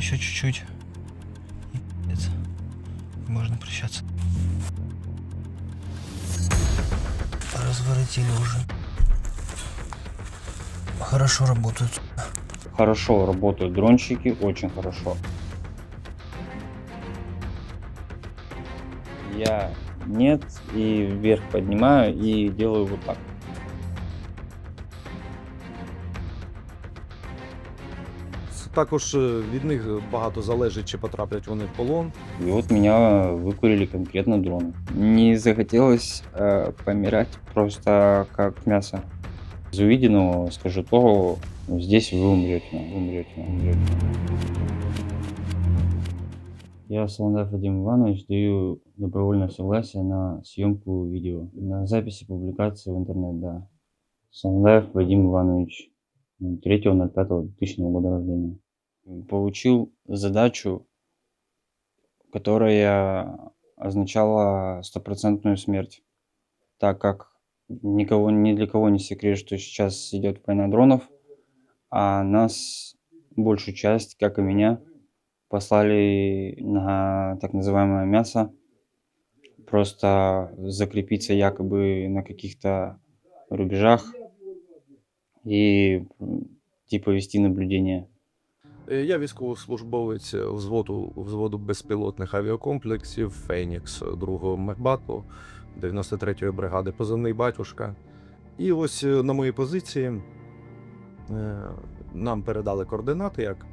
Еще чуть-чуть. Можно прощаться. Разворотили уже. Хорошо работают. Хорошо работают дрончики, очень хорошо. Я нет и вверх поднимаю и делаю вот так. Також від них багато залежить, чи потраплять вони в полон. И вот меня выкурили конкретно дроны. Не захотелось э, помирать просто как мясо. Из увиденного скажу то, здесь вы умрете, умрете, умрете. Я, Солондаев Вадим Иванович, даю добровольное согласие на съемку видео, на записи публикации в интернет, да. Солондаев Вадим Иванович, 3.05.2000 года рождения. Получил задачу, которая означала стопроцентную смерть, так как никого, ни для кого не секрет, что сейчас идет война дронов, а нас, большую часть, как и меня, послали на так называемое мясо, просто закрепиться якобы на каких-то рубежах и м, типа вести наблюдение. Е, Я військовослужбовець взводу, взводу безпілотних авіакомплексів Фенікс 2-го Мехбату 93-ї бригади, позивний батюшка. І ось е, на моїй позиції е, нам передали координати, як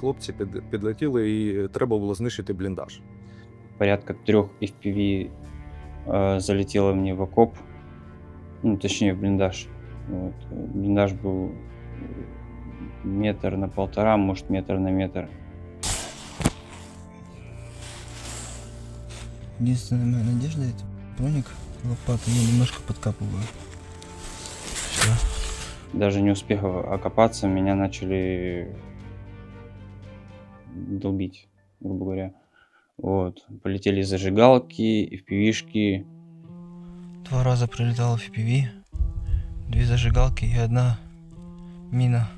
хлопці під, підлетіли, і треба було знищити бліндаж. Порядка трех FPV залетело мне в окоп, ну точнее в блиндаж. Вот. э, Блиндаж был э, метр на полтора, может метр на метр. Единственная моя надежда это броник, лопата. Я немножко подкапываю. Все. Даже не успев окопаться, меня начали долбить, грубо говоря. Вот. Полетели зажигалки, FPV-шки. Два раза прилетал в FPV. Две зажигалки и одна мина.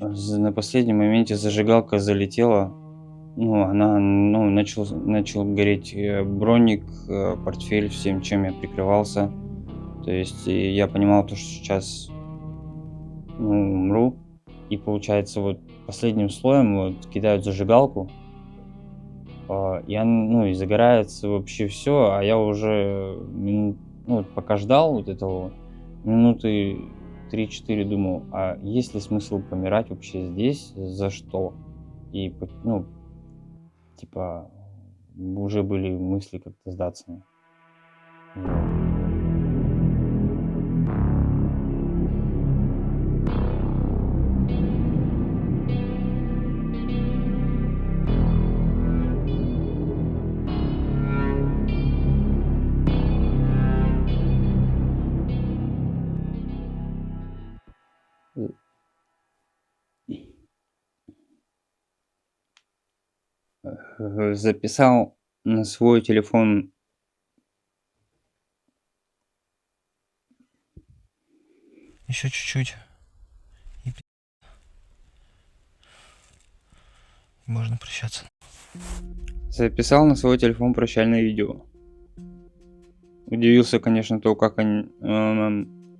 На последнем моменте зажигалка залетела. Ну, она, ну, начал, начал гореть э, броник, э, портфель, всем, чем я прикрывался. То есть я понимал, то, что сейчас ну, умру. И получается, вот последним слоем вот кидают зажигалку. а, И он, ну, и загорается вообще все, а я уже ну, пока ждал вот этого, минуты 3-4 думал, а есть ли смысл помирать вообще здесь, за что? И, ну, типа, уже были мысли как-то сдаться. Вот. Записал на свой телефон Еще чуть-чуть. И можно прощаться. Записал на свой телефон прощальное видео. Удивился, конечно, то, как они, эм,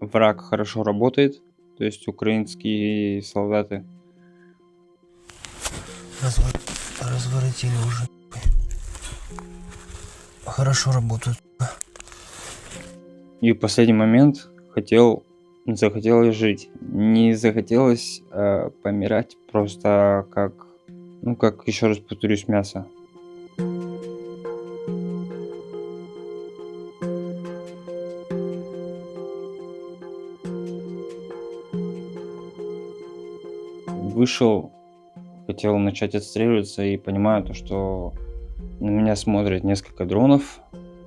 враг хорошо работает. То есть украинские солдаты. Развор- Разворотили уже. Хорошо работают. И последний момент хотел, захотелось жить. Не захотелось э, помирать просто как, ну как еще раз повторюсь, мясо. Вышел, хотел начать отстреливаться и понимаю то, что на меня смотрят несколько дронов,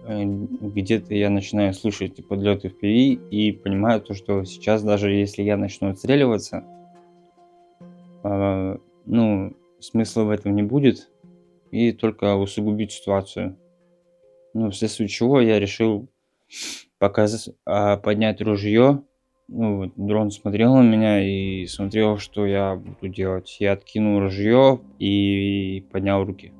э, где-то я начинаю слушать подлеты в и понимаю то, что сейчас даже если я начну отстреливаться, э, ну, смысла в этом не будет и только усугубить ситуацию. Ну, вследствие чего я решил показ... а, поднять ружье ну, дрон смотрел на меня и смотрел, что я буду делать. Я откинул ружье и поднял руки.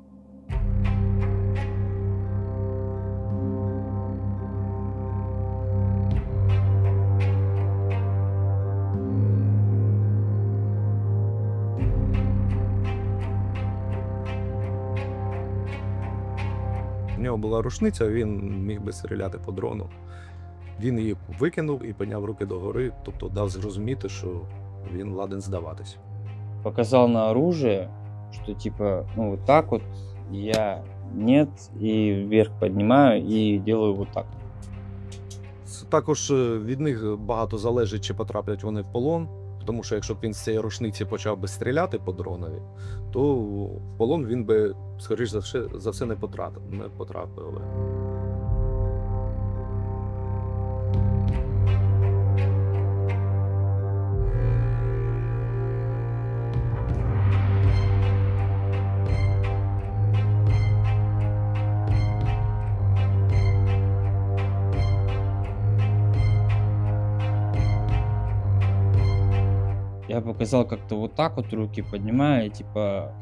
У нього була рушниця, він міг би стріляти по дрону. Він її викинув і підняв руки догори, тобто дав зрозуміти, що він ладен здаватись. Показал на оружие, что типа, ну вот так вот, я нет, и вверх поднимаю и делаю вот так. Також е, від них багато залежить, чи потраплять вони в полон. Тому що якщо б він з цієї рушниці почав би стріляти по дронові, то в полон він би, скоріш за все, за все не потрапив. Я показал как-то вот так вот руки поднимая, типа,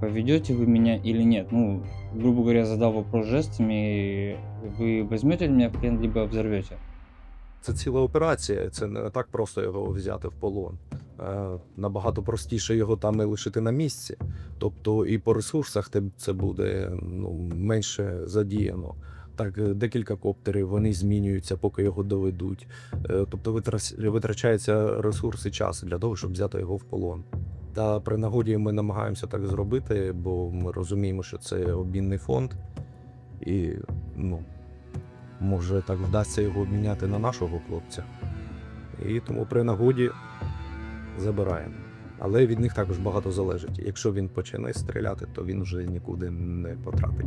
поведете вы меня или нет. Ну, грубо говоря, задал вопрос жестами, вы возьмете меня в плен, либо взорвете. Це ціла операція, це не так просто його взяти в полон. Е, Набагато простіше його там і лишити на місці. Тобто і по ресурсах це буде ну, менше задіяно. Так, е, декілька коптерів вони змінюються, поки його доведуть. Е, Тобто витрачаються ресурси часу для того, щоб взяти його в полон. Та при нагоді ми намагаємося так зробити, бо ми розуміємо, що це обмінний фонд, і ну, може так вдасться його обміняти на нашого хлопця. І тому при нагоді забираємо. Але від них також багато залежить. Якщо він почне стріляти, то він вже нікуди не потрапить.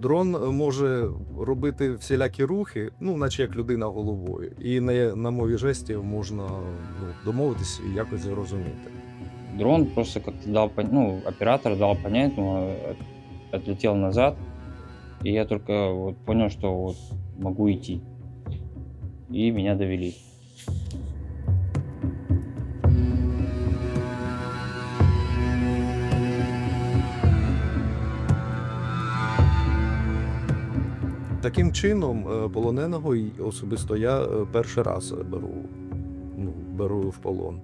Дрон може робити всілякі рухи, ну, наче як людина головою. І на, на мові жестів можна ну, домовитись і якось зрозуміти. Дрон просто как-то дал, ну, оператор дал понять, ну, от- отлетел назад, и я только вот понял, что вот могу идти. И меня довели. Таким чином, е, полоненого й особисто я е, перший раз беру, ну, беру в полон.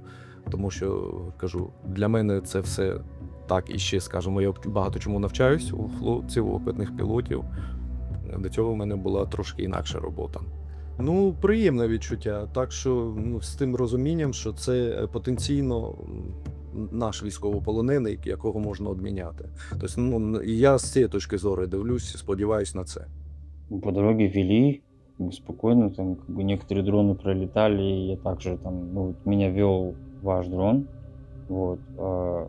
Тому що кажу, для мене це все так і ще, скажімо, я багато чому навчаюсь у хлопців, у опитних пілотів. До цього в мене була трошки інакша робота. Ну, приємне відчуття. Так що ну, з тим розумінням, що це е, потенційно наш військовополонений, якого можна обміняти. Тобто, ну, я з цієї точки зору дивлюсь, сподіваюсь на це. По дороге вели спокойно, там как бы некоторые дроны пролетали, и я также там, ну, вот меня вел ваш дрон, вот, а,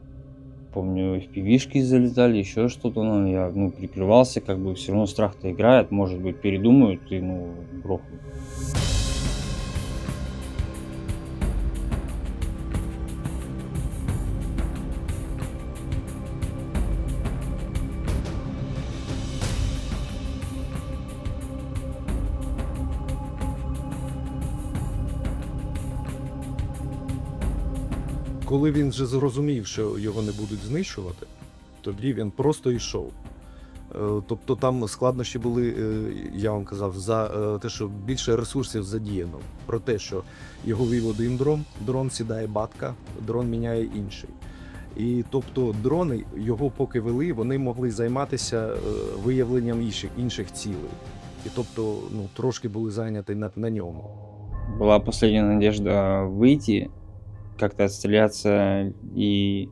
помню, FPV-шки залетали, еще что-то, но я, ну, прикрывался, как бы все равно страх-то играет, может быть, передумают и, ну, грохнут. Коли він вже зрозумів, що його не будуть знищувати, тоді він просто йшов. Е, Тобто там складнощі були, е, я вам казав, за е, те, що більше ресурсів задіяно. Про те, що його вів один дрон, дрон сідає батка, дрон міняє інший. І тобто дрони його поки вели, вони могли займатися виявленням інших, інших цілей. І тобто ну, трошки були зайняті на, на ньому. Была последняя надежда выйти, как-то отстреляться и,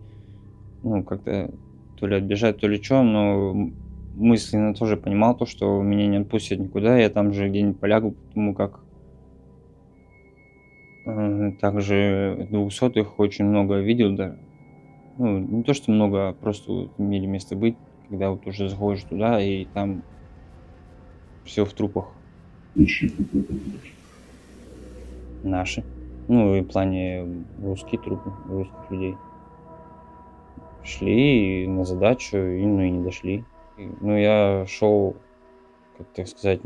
ну, как-то то ли отбежать, то ли что, но мысленно тоже понимал то, что меня не отпустят никуда, я там же где-нибудь полягу, потому как э, также двухсотых очень много видел, да. Ну, не то, что много, а просто вот имели место быть, когда вот уже заходишь туда, и там все в трупах. Наши. Ну, и в плане русские трупы, русских людей. Шли на задачу, и, ну и не дошли. Ну, я шел, как так сказать,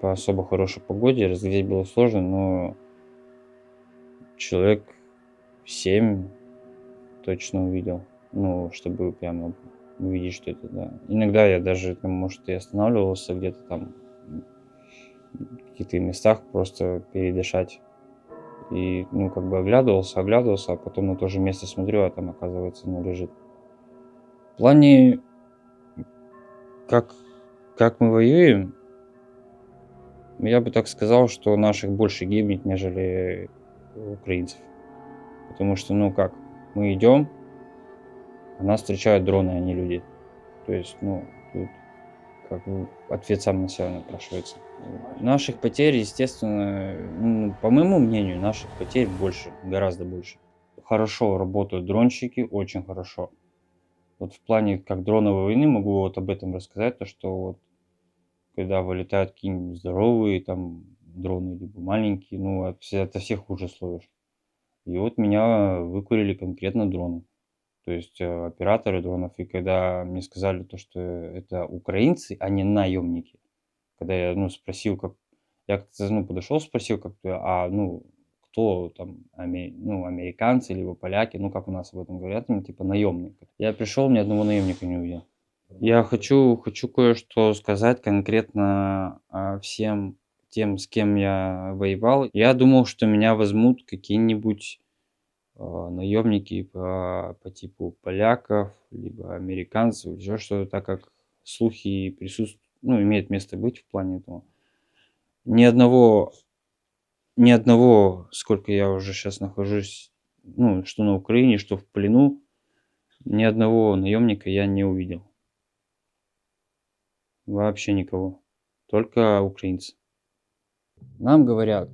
по особо хорошей погоде, разглядеть было сложно, но человек семь точно увидел. Ну, чтобы прямо увидеть, что это, да. Иногда я даже, там, может, и останавливался где-то там в каких-то местах просто передышать. И, ну, как бы оглядывался, оглядывался, а потом на то же место смотрю, а там, оказывается, ну, лежит. В плане, как, как мы воюем, я бы так сказал, что наших больше гибнет, нежели украинцев. Потому что, ну как, мы идем, а нас встречают дроны, а не люди. То есть, ну, как бы ответ сам на себя напрашивается. Наших потерь, естественно, ну, по моему мнению, наших потерь больше, гораздо больше. Хорошо работают дронщики, очень хорошо. Вот в плане как дроновой войны могу вот об этом рассказать, то что вот когда вылетают какие-нибудь здоровые там дроны, либо маленькие, ну, от, от всех хуже словишь. И вот меня выкурили конкретно дроны. То есть э, операторы дронов. И когда мне сказали то, что это украинцы, а не наемники, когда я ну, спросил, как... Я как-то ну, подошел, спросил, как а ну, кто там, аме- ну, американцы, либо поляки, ну, как у нас об этом говорят, ну, типа наемник. Я пришел, ни одного наемника не увидел. Я хочу, хочу кое-что сказать конкретно а, всем тем, с кем я воевал. Я думал, что меня возьмут какие-нибудь наемники по, по типу поляков, либо американцев, еще что-то, так как слухи присутствуют, ну, имеет место быть в плане этого. Ни одного, ни одного, сколько я уже сейчас нахожусь, ну, что на Украине, что в плену, ни одного наемника я не увидел. Вообще никого. Только украинцы. Нам говорят,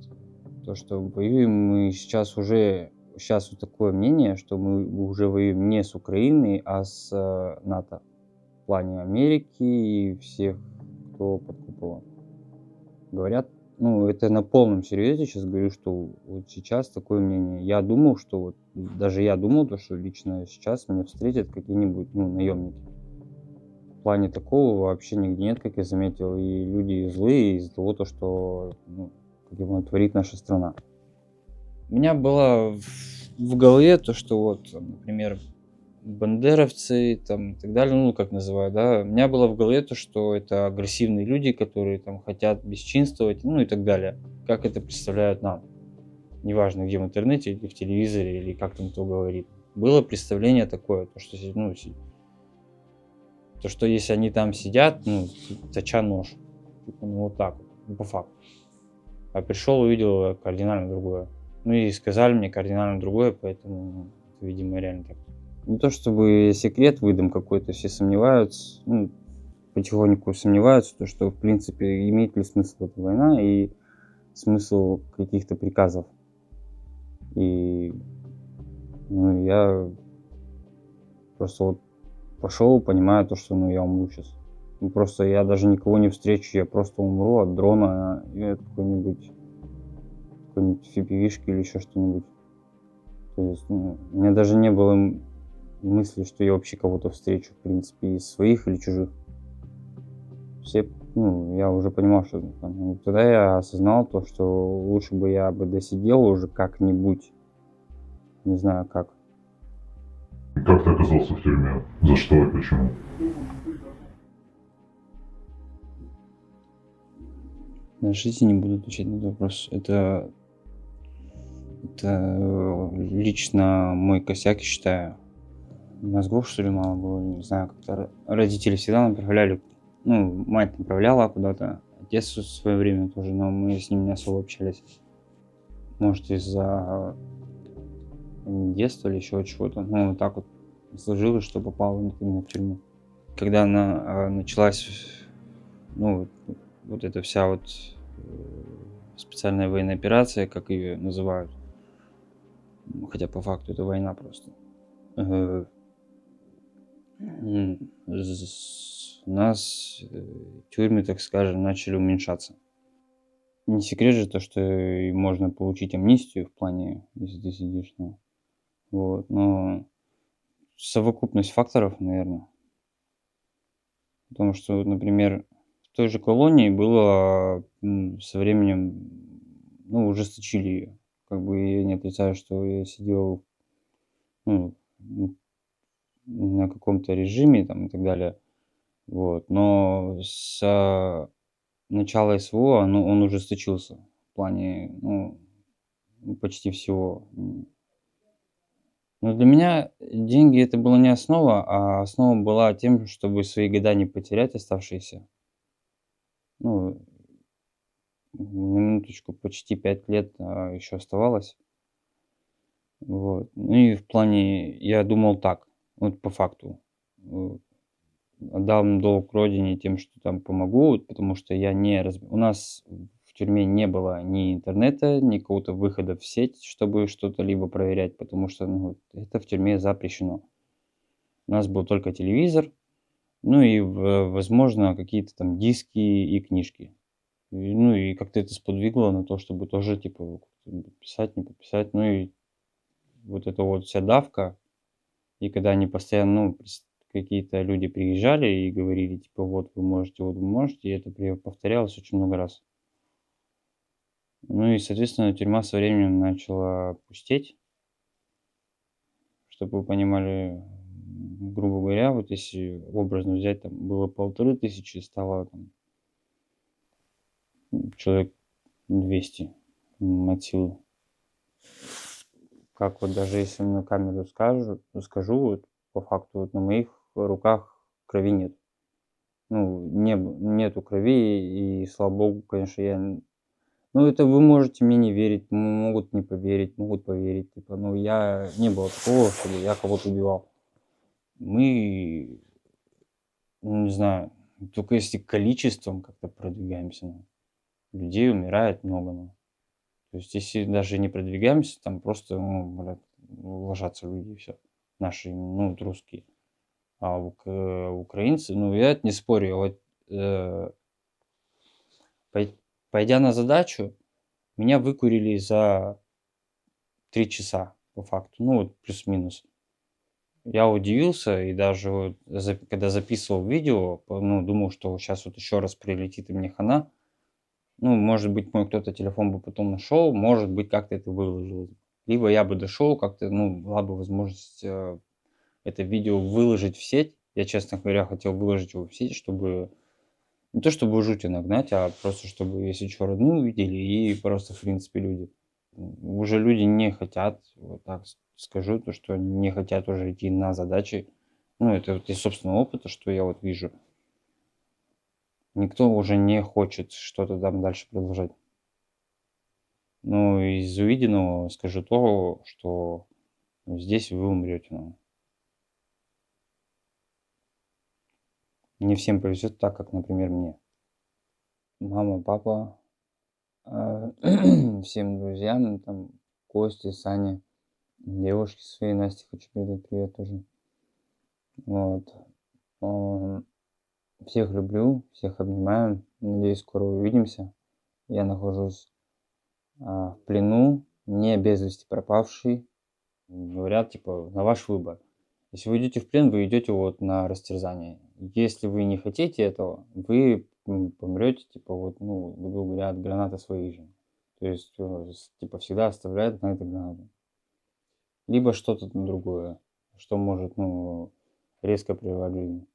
то, что воюем мы сейчас уже, сейчас вот такое мнение, что мы уже воюем не с Украиной, а с э, НАТО. В плане Америки и всех, кто под куполом. Говорят, ну, это на полном серьезе сейчас говорю, что вот сейчас такое мнение. Я думал, что вот, даже я думал, то, что лично сейчас меня встретят какие-нибудь, ну, наемники. В плане такого вообще нигде нет, как я заметил. И люди злые из-за того, то, что ну, как его творит наша страна. У меня было в, голове то, что вот, например, бандеровцы там и так далее, ну, как называют, да, у меня было в голове то, что это агрессивные люди, которые там хотят бесчинствовать, ну и так далее. Как это представляют нам. Неважно, где в интернете, или в телевизоре, или как там кто говорит. Было представление такое, то, что, ну, то, что если они там сидят, ну, точа нож. Типа, ну, вот так ну, по факту. А пришел, увидел кардинально другое. Ну и сказали мне кардинально другое, поэтому, ну, видимо, реально так. Не то чтобы секрет выдам какой-то, все сомневаются, ну, потихоньку сомневаются, то, что, в принципе, имеет ли смысл эта война и смысл каких-то приказов. И ну, я просто вот пошел, понимаю то, что ну, я умру сейчас. Ну, просто я даже никого не встречу, я просто умру от дрона или от какой-нибудь какой-нибудь фипивишки или еще что-нибудь. То есть ну, у меня даже не было мысли, что я вообще кого-то встречу, в принципе, из своих или чужих. Все, ну, я уже понимал, что там, ну, тогда я осознал то, что лучше бы я бы досидел уже как-нибудь, не знаю как. Как ты оказался в тюрьме? За что и почему? На жизни не буду отвечать на этот вопрос. Это, это э, лично мой косяк, я считаю. Мозгов, что ли, мало было, не знаю, как-то ро- родители всегда направляли, ну, мать направляла куда-то, отец в свое время тоже, но мы с ним не особо общались. Может, из-за детства или еще чего-то. Ну, так вот сложилось, что попал именно в тюрьму. Когда она а, началась, ну, вот- вот эта вся вот э, специальная военная операция, как ее называют, хотя по факту это война просто. Э, м, з- У нас э, тюрьмы, так скажем, начали уменьшаться. не секрет же то, что можно получить амнистию в плане, если ты сидишь, ну. Вот, но совокупность факторов, наверное. Потому что, например, в той же колонии было со временем, ну, ужесточили ее. Как бы я не отрицаю, что я сидел ну, на каком-то режиме там и так далее. Вот. Но с начала СВО оно, он ужесточился в плане ну, почти всего. Но для меня деньги это была не основа, а основа была тем, чтобы свои года не потерять оставшиеся. Ну, на минуточку, почти 5 лет а, еще оставалось. Вот. Ну и в плане, я думал так, вот по факту. э, Отдам долг родине тем, что там помогу, вот потому что я не... раз- У нас в тюрьме не было ни интернета, ни какого-то выхода в сеть, чтобы что-то либо проверять, потому что ну, вот это в тюрьме запрещено. У нас был только телевизор, ну и, возможно, какие-то там диски и книжки. Ну и как-то это сподвигло на то, чтобы тоже, типа, подписать, не подписать. Ну и вот эта вот вся давка, и когда они постоянно, ну, какие-то люди приезжали и говорили, типа, вот вы можете, вот вы можете, и это повторялось очень много раз. Ну и, соответственно, тюрьма со временем начала пустеть. Чтобы вы понимали, грубо говоря, вот если образно взять, там было полторы тысячи, стало там, человек 200 м, от силы. Как вот даже если на камеру скажу, скажу, вот по факту вот на моих руках крови нет. Ну, не, нету крови, и слава богу, конечно, я... Ну, это вы можете мне не верить, могут не поверить, могут поверить. Типа, ну, я... Не было такого, чтобы я кого-то убивал. Мы, ну, не знаю, только если количеством как-то продвигаемся, ну, людей умирает много, ну. То есть, если даже не продвигаемся, там просто, ну, блядь, ложатся люди, все. Наши, ну, вот русские. А ук- украинцы, ну, я не спорю, вот э, пой- пойдя на задачу, меня выкурили за три часа, по факту, ну, вот плюс-минус. Я удивился, и даже вот за- когда записывал видео, ну, думал, что сейчас вот еще раз прилетит и мне хана. Ну, может быть, мой кто-то телефон бы потом нашел, может быть, как-то это выложил. Либо я бы дошел, как-то, ну, была бы возможность э, это видео выложить в сеть. Я, честно говоря, хотел выложить его в сеть, чтобы не то чтобы жути нагнать, а просто чтобы, если что, родные увидели, и просто, в принципе, люди. Уже люди не хотят, вот так скажу, то, что не хотят уже идти на задачи. Ну, это вот из собственного опыта, что я вот вижу. Никто уже не хочет что-то там дальше продолжать. Ну, из увиденного скажу то, что здесь вы умрете. Ну. Не всем повезет так, как, например, мне. Мама, папа, а, всем друзьям, там, Косте, Сане, девушке своей, Насте хочу передать привет тоже. Вот. Всех люблю, всех обнимаю. Надеюсь, скоро увидимся. Я нахожусь а, в плену, не без вести пропавший. Говорят, типа, на ваш выбор. Если вы идете в плен, вы идете вот на растерзание. Если вы не хотите этого, вы помрете, типа, вот, ну, грубо говоря, от гранаты своей же. То есть, э, типа, всегда оставляют на это гранату. Либо что-то другое, что может, ну, резко прервать жизнь.